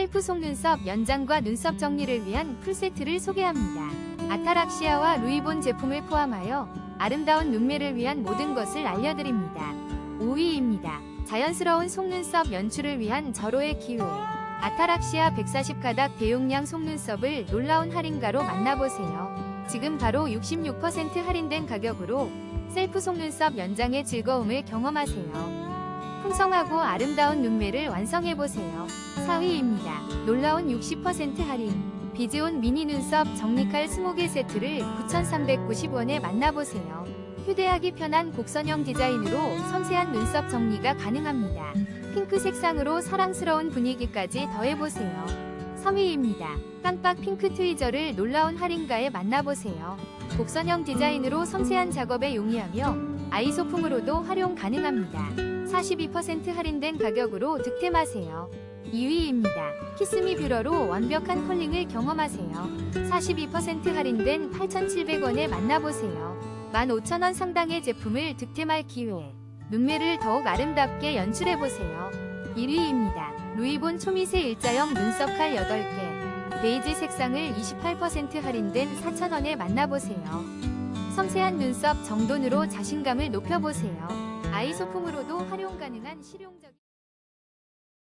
셀프 속눈썹 연장과 눈썹 정리를 위한 풀세트를 소개합니다. 아타락시아와 루이본 제품을 포함하여 아름다운 눈매를 위한 모든 것을 알려드립니다. 5위입니다. 자연스러운 속눈썹 연출을 위한 절호의 기회. 아타락시아 140가닥 대용량 속눈썹을 놀라운 할인가로 만나보세요. 지금 바로 66% 할인된 가격으로 셀프 속눈썹 연장의 즐거움을 경험하세요. 풍성하고 아름다운 눈매를 완성해보세요. 4위입니다. 놀라운 60% 할인. 비즈온 미니 눈썹 정리칼 20개 세트를 9,390원에 만나보세요. 휴대하기 편한 곡선형 디자인으로 섬세한 눈썹 정리가 가능합니다. 핑크 색상으로 사랑스러운 분위기까지 더해보세요. 3위입니다. 깜빡 핑크 트위저를 놀라운 할인가에 만나보세요. 곡선형 디자인으로 섬세한 작업에 용이하며 아이 소품으로도 활용 가능합니다. 42% 할인된 가격으로 득템하세요. 2위입니다. 키스미 뷰러로 완벽한 컬링을 경험하세요. 42% 할인된 8,700원에 만나보세요. 15,000원 상당의 제품을 득템할 기회. 눈매를 더욱 아름답게 연출해보세요. 1위입니다. 루이본 초미세 일자형 눈썹 칼 8개. 베이지 색상을 28% 할인된 4,000원에 만나보세요. 섬세한 눈썹 정돈으로 자신감을 높여보세요. 아이 소품으로도 활용 가능한 실용적